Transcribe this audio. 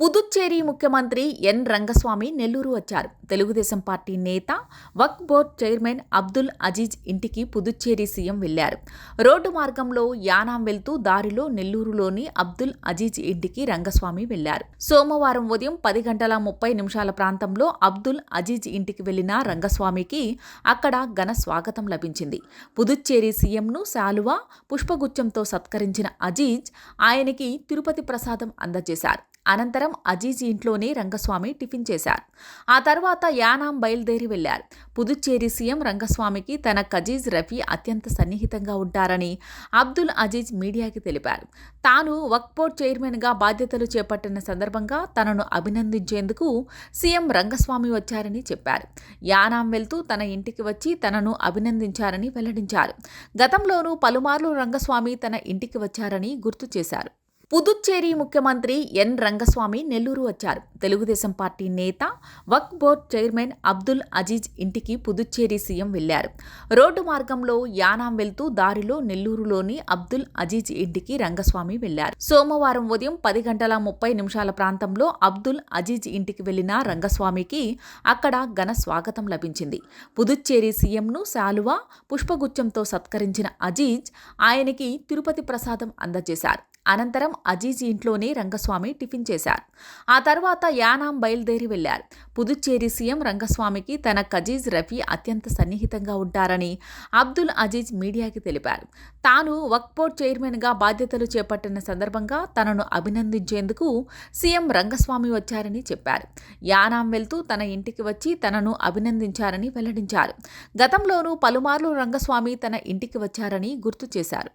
పుదుచ్చేరి ముఖ్యమంత్రి ఎన్. రంగస్వామి నెల్లూరు వచ్చారు. తెలుగుదేశం పార్టీ నేత వక్ బోర్డ్ చైర్మన్ అబ్దుల్ అజీజ్ ఇంటికి పుదుచ్చేరి సీఎం వెళ్ళారు రోడ్డు మార్గంలో యానాం వెళ్తూ దారిలో నెల్లూరులోని అబ్దుల్ అజీజ్ ఇంటికి రంగస్వామి వెళ్ళారు సోమవారం ఉదయం పది గంటల ముప్పై నిమిషాల ప్రాంతంలో అబ్దుల్ అజీజ్ ఇంటికి వెళ్ళిన రంగస్వామికి అక్కడ ఘన స్వాగతం లభించింది. పుదుచ్చేరి సీఎంను శాలువా పుష్పగుచ్చంతో సత్కరించిన అజీజ్ ఆయనకి తిరుపతి ప్రసాదం అందజేశారు. అనంతరం అజీజ్ ఇంట్లోనే రంగస్వామి టిఫిన్ చేశారు. ఆ తర్వాత యానాం బయలుదేరి వెళ్ళారు పుదుచ్చేరి సీఎం రంగస్వామికి తన కజీజ్ రఫీ అత్యంత సన్నిహితంగా ఉంటారని అబ్దుల్ అజీజ్ మీడియాకి తెలిపారు. తాను వక్ బోర్డ్ చైర్మన్గా బాధ్యతలు చేపట్టిన సందర్భంగా తనను అభినందించేందుకు సీఎం రంగస్వామి వచ్చారని చెప్పారు. యానాం వెళ్తూ తన ఇంటికి వచ్చి తనను అభినందించారని వెల్లడించారు. గతంలోనూ పలుమార్లు రంగస్వామి తన ఇంటికి వచ్చారని గుర్తు చేశారు. పుదుచ్చేరి ముఖ్యమంత్రి ఎన్. రంగస్వామి నెల్లూరు వచ్చారు. తెలుగుదేశం పార్టీ నేత వక్ బోర్డ్ చైర్మన్ అబ్దుల్ అజీజ్ ఇంటికి పుదుచ్చేరి సీఎం వెళ్ళారు. రోడ్డు మార్గంలో యానాం వెళ్తూ దారిలో నెల్లూరులోని అబ్దుల్ అజీజ్ ఇంటికి రంగస్వామి వెళ్ళారు. సోమవారం ఉదయం పది గంటల ముప్పై నిమిషాల ప్రాంతంలో అబ్దుల్ అజీజ్ ఇంటికి వెళ్ళిన రంగస్వామికి అక్కడ ఘన స్వాగతం లభించింది. పుదుచ్చేరి సీఎంను శాలువా పుష్పగుచ్చంతో సత్కరించిన అజీజ్ ఆయనకి తిరుపతి ప్రసాదం అందజేశారు. అనంతరం అజీజ్ ఇంట్లోనే రంగస్వామి టిఫిన్ చేశారు. ఆ తర్వాత యానాం బయలుదేరి వెళ్ళారు పుదుచ్చేరి సీఎం రంగస్వామికి తన కజీజ్ రఫీ అత్యంత సన్నిహితంగా ఉంటారని అబ్దుల్ అజీజ్ మీడియాకి తెలిపారు. తాను వక్ బోర్డ్ చైర్మన్గా బాధ్యతలు చేపట్టిన సందర్భంగా తనను అభినందించేందుకు సీఎం రంగస్వామి వచ్చారని చెప్పారు. యానాం వెళ్తూ తన ఇంటికి వచ్చి తనను అభినందించారని వెల్లడించారు. గతంలోనూ పలుమార్లు రంగస్వామి తన ఇంటికి వచ్చారని గుర్తు చేశారు.